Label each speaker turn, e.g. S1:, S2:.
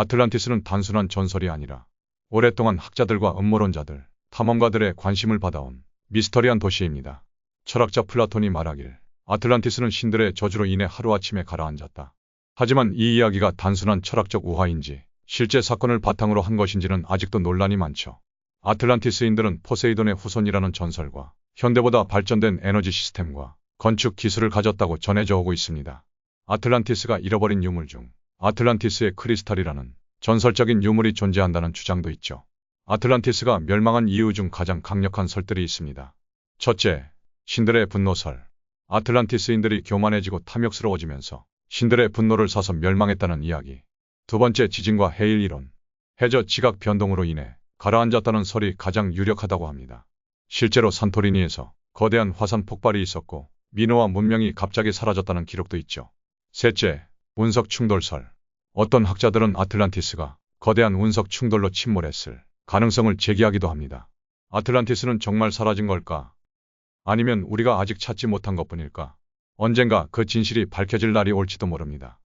S1: 아틀란티스는 단순한 전설이 아니라 오랫동안 학자들과 음모론자들, 탐험가들의 관심을 받아온 미스터리한 도시입니다. 철학자 플라톤이 말하길 아틀란티스는 신들의 저주로 인해 하루아침에 가라앉았다. 하지만 이 이야기가 단순한 철학적 우화인지 실제 사건을 바탕으로 한 것인지는 아직도 논란이 많죠. 아틀란티스인들은 포세이돈의 후손이라는 전설과 현대보다 발전된 에너지 시스템과 건축 기술을 가졌다고 전해져 오고 있습니다. 아틀란티스가 잃어버린 유물 중 아틀란티스의 크리스탈이라는 전설적인 유물이 존재한다는 주장도 있죠. 아틀란티스가 멸망한 이유 중 가장 강력한 설들이 있습니다. 첫째, 신들의 분노설. 아틀란티스인들이 교만해지고 탐욕스러워지면서 신들의 분노를 사서 멸망했다는 이야기. 두 번째, 지진과 해일 이론. 해저 지각 변동으로 인해 가라앉았다는 설이 가장 유력하다고 합니다. 실제로 산토리니에서 거대한 화산 폭발이 있었고 미노아 문명이 갑자기 사라졌다는 기록도 있죠. 셋째, 운석 충돌설. 어떤 학자들은 아틀란티스가 거대한 운석 충돌로 침몰했을 가능성을 제기하기도 합니다. 아틀란티스는 정말 사라진 걸까? 아니면 우리가 아직 찾지 못한 것뿐일까? 언젠가 그 진실이 밝혀질 날이 올지도 모릅니다.